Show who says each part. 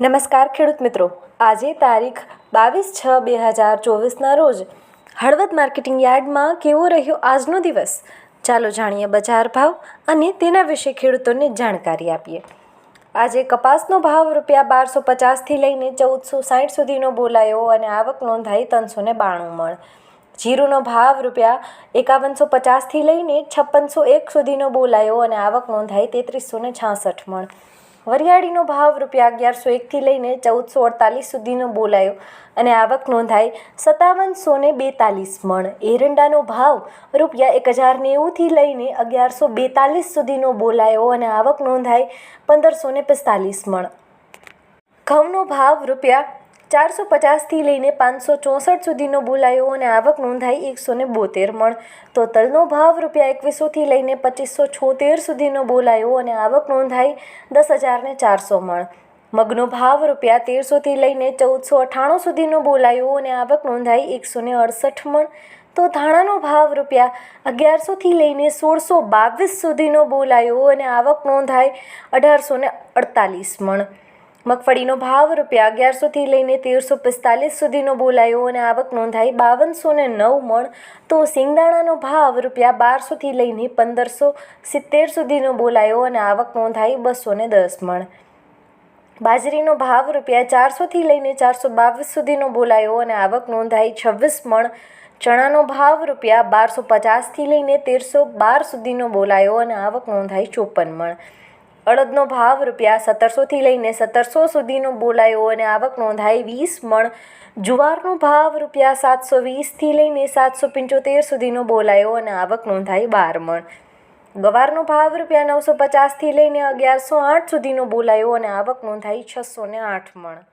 Speaker 1: નમસ્કાર ખેડૂત મિત્રો. આજે તારીખ બાવીસ છ બે હજાર ચોવીસના રોજ હળવદ માર્કેટિંગ યાર્ડમાં કેવો રહ્યો આજનો દિવસ? ચાલો જાણીએ બજાર ભાવ અને તેના વિશે ખેડૂતોને જાણકારી આપીએ. આજે કપાસનો ભાવ રૂપિયા બારસો પચાસથી લઈને ચૌદસો સાઠ સુધીનો બોલાયો અને આવક નોંધાઈ ત્રણસો ને બાણું મણ. જીરુનો ભાવ રૂપિયા એકાવનસો પચાસથી લઈને છપ્પનસો એક સુધીનો બોલાયો અને આવક નોંધાઈ તેત્રીસો ને છાસઠ મણ. વરિયાળીનો ભાવ રૂપિયા અગિયારસો એકથી લઈને ચૌદસો અડતાલીસ સુધીનો બોલાયો અને આવક નોંધાઈ સત્તાવનસો ને બેતાલીસ મણ. એરંડાનો ભાવ રૂપિયા એક હજાર નેવુંથી લઈને અગિયારસો બેતાલીસ સુધીનો બોલાયો અને આવક નોંધાઈ પંદરસો ને પિસ્તાલીસ મણ. ઘઉંનો ભાવ રૂપિયા ચારસો પચાસથી લઈને પાંચસો ચોસઠ સુધીનો બોલાયો અને આવક નોંધાઈ એકસો ને બોતેર મણ. તો તલનો ભાવ રૂપિયા એકવીસોથી લઈને પચીસો છોતેર સુધીનો બોલાયો અને આવક નોંધાઈ દસ હજાર ને ચારસો મણ. મગનો ભાવ રૂપિયા તેરસોથી લઈને ચૌદસો અઠ્ઠાણું સુધીનો બોલાયો અને આવક નોંધાઈ એકસો ને અડસઠ મણ. તો ધાણાનો ભાવ રૂપિયા અગિયારસોથી લઈને સોળસો બાવીસ સુધીનો બોલાયો અને આવક નોંધાઈ અઢારસો અડતાલીસ મણ. મગફળીનો ભાવ રૂપિયા અગિયારસોથી લઈને તેરસો પિસ્તાલીસ સુધીનો બોલાયો અને આવક નોંધાઈ બાવનસો ને નવ મણ. તો સિંગદાણાનો ભાવ રૂપિયા બારસોથી લઈને પંદરસો સિત્તેર સુધીનો બોલાયો અને આવક નોંધાઈ બસો ને દસ મણ. બાજરીનો ભાવ રૂપિયા ચારસોથી લઈને ચારસો બાવીસ સુધીનો બોલાયો અને આવક નોંધાઈ છવ્વીસ મણ. ચણાનો ભાવ રૂપિયા બારસો પચાસથી લઈને તેરસો બાર સુધીનો બોલાયો અને આવક નોંધાઈ ચોપન મણ. અડદનો ભાવ રૂપિયા સત્તરસોથી લઈને સત્તરસો સુધીનો બોલાયો અને આવક નોંધાઈ વીસ મણ. જુવારનો ભાવ રૂપિયા સાતસો વીસથી લઈને સાતસો પંચોતેર સુધીનો બોલાયો અને આવક નોંધાઈ બાર મણ. ગવારનો ભાવ રૂપિયા નવસો પચાસથી લઈને અગિયારસો આઠ સુધીનો બોલાયો અને આવક નોંધાઈ છસો ને આઠ મણ.